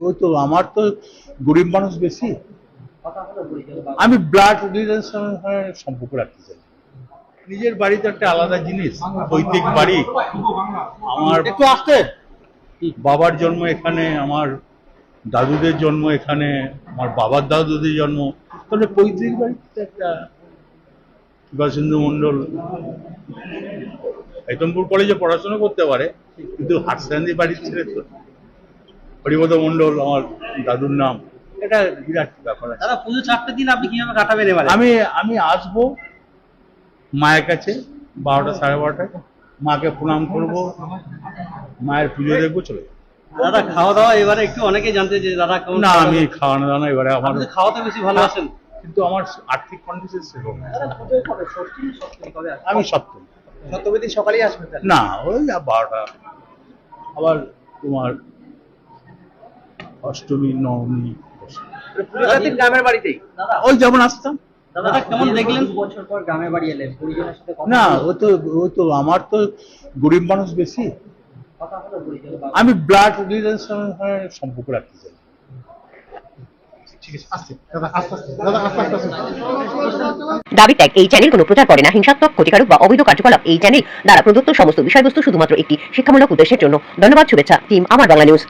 ওই তো আমার তো গরিব মানুষ বেশি। আমি ব্লাড রিলেশনের সম্পর্ক রাখতে চাই। নিজের বাড়ি তো একটা আলাদা জিনিস পৈতৃক বাড়ি। আমার একটু আসতে। বাবার জন্ম এখানে আমার দাদুদের জন্ম এখানে আমার বাবার দাদুদের জন্ম। তাহলে পৈতৃক বাড়িতে একটা সুভাষচন্দ্র মন্ডল একদমপুর কলেজে পড়াশোনা করতে পারে কিন্তু হাটসান্দি বাড়ির ছেলে তো। হরিপদ মন্ডল আমার দাদুর নাম। এটা বিরাট ব্যাপার আছে। দাদা পুজো চারটে দিন আপনি কীভাবে কাটাবেন এবারে আমি আমি আসব মায়ের কাছে বারোটা সাড়ে বারোটায়। মাকে প্রণাম করব। মায়ের পুজো দেখব চলে দাদা খাওয়া দাওয়া এবারে একটু অনেকে জানতে যে দাদা কেমন না আমি খাওয়ানো দাওয়ানো এবারে আমার আপনি খাওয়াতে বেশি ভালোবাসেন। কিন্তু আমার আর্থিক কন্ডিশন সেরকম আমি সপ্তম। সপ্তমী দিন সকালেই আসবেন না ওই বারোটা। আবার তোমার অষ্টমী নবমী। গ্রামের বাড়িতেই? ওই যেমন আসতাম। দাদা কেমন দেখলেন? বছর পর গ্রামের বাড়ি এলেন। পরিজনের সাথে কথা না ও তো ও তো আমার তো গরিব মানুষ বেশি। আমি ব্লাড রিলেশনের সম্পর্ক রাখতে চাই। দাবি ত্যাগ এই চ্যানেল কোনো প্রচার করে না। হিংসাত্মক ক্ষতিকারক বা অবৈধ কার্যকলাপ এই চ্যানেল দ্বারা প্রদত্ত সমস্ত বিষয়বস্তু শুধুমাত্র একটি শিক্ষামূলক উদ্দেশ্যের জন্য। ধন্যবাদ শুভেচ্ছা টিম আমার বাংলা নিউজ